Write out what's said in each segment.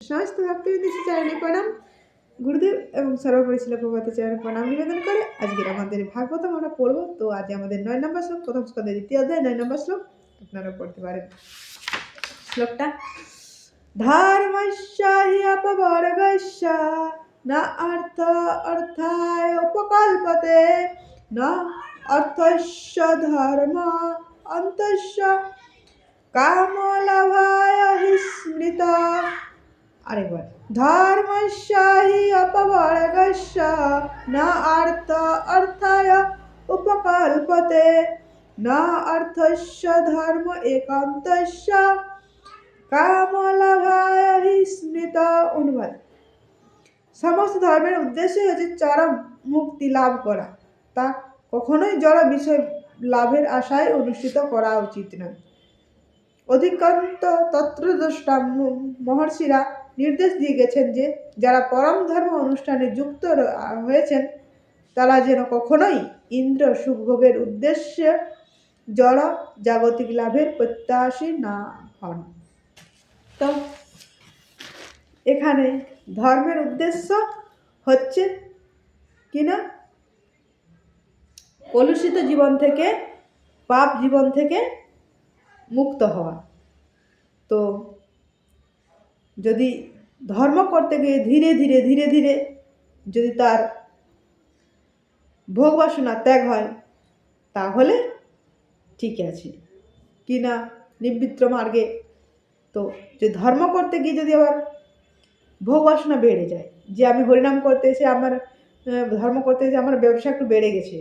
সমস্ত ভক্তবৃন্দ চরণে প্রণাম। গুরুদেব এবং সর্বোপরি ছিল চরণে প্রণাম নিবেদন করে আজকের আমাদের ভাগবতম আমরা পড়ব। তো আজ আমাদের নয় নম্বর শ্লোক, প্রথম স্কন্ধের দ্বিতীয় অধ্যায়, নয় নম্বর শ্লোক আপনারা পড়তে পারেন। শ্লোকটা, ধর্মস্য অপবর্গস্য, না অর্থ অর্থায় উপকল্পতে, না অর্থস্য ধর্ম অন্তস্য। কামলাভায় হি আরেকবার। ধর্মস্য হি অপবর্গস্য না অর্থ অর্থায় উপকল্পতে, না অর্থস্য ধর্ম একান্তস্য কামলাভায় স্মৃত অনুবাদ। সমস্ত ধর্মের উদ্দেশ্যই হচ্ছে চরম মুক্তি লাভ করা। তা কখনোই জড় বিষয় লাভের আশায় অনুষ্ঠিত করা উচিত নয়। অধিকান্ত তত্ত্বদ্রষ্টা মহর্ষিরা নির্দেশ দিয়ে গেছেন যে, যারা পরম ধর্ম অনুষ্ঠানে যুক্ত হয়েছেন, তারা যেন কখনোই ইন্দ্র সুখভোগের উদ্দেশ্যে জড় জাগতিক লাভের প্রত্যাশী না হন। তো, এখানে ধর্মের উদ্দেশ্য হচ্ছে কিনা? কলুষিত জীবন থেকে, পাপ জীবন থেকে মুক্ত হওয়া। তো যদি ধর্ম করতে গিয়ে ধীরে ধীরে ধীরে ধীরে যদি তার ভোগ বাসনা ত্যাগ হয়, তাহলে ঠিক আছে। কি না? নিবৃত্ত মার্গে। তো যে ধর্ম করতে গিয়ে যদি আবার ভোগ বাসনা বেড়ে যায়, যে আমি হরিনাম করতে এসে আমার ধর্ম করতে এসে আমার ব্যবসা একটু বেড়ে গেছে,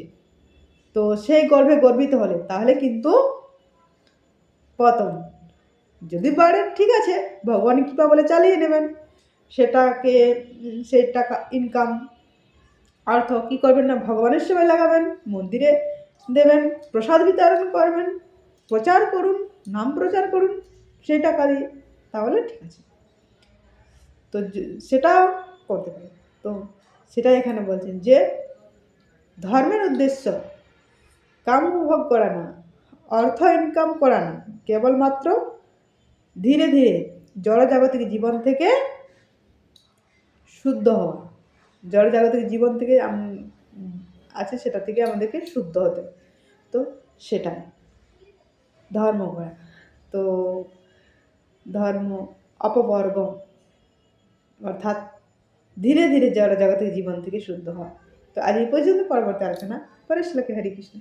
তো সেই গর্ভে গর্বিত হলে তাহলে কিন্তু পতন। যদি বাড়ে ঠিক আছে ভগবান কৃপা বলে চালিয়ে নেবেন। সেটাকে, সেই টাকা ইনকাম অর্থ কী করবেন না, ভগবানের সেবায় লাগাবেন, মন্দিরে দেবেন, প্রসাদ বিতরণ করবেন, প্রচার করুন, নাম প্রচার করুন, সেই টাকা দিয়ে, তাহলে ঠিক আছে। তো সেটাও করতে পারে তো সেটাই এখানে বলছেন যে, ধর্মের উদ্দেশ্য কাম উপভোগ করা না, অর্থ ইনকাম করা না, কেবলমাত্র ধীরে ধীরে জড়জাগতিক জীবন থেকে শুদ্ধ হওয়া। জড়জাগতিক জীবন থেকে আছে সেটা থেকে আমাদেরকে শুদ্ধ হতে। তো সেটাই। ধর্ম করা। তো ধর্ম অপবর্গ। অর্থাৎ ধীরে ধীরে জড়জাগতিক জীবন থেকে শুদ্ধ হওয়া। তো আজ এই পর্যন্ত, পরবর্তী আলোচনা। পরে শ্লোকে হরে কৃষ্ণ।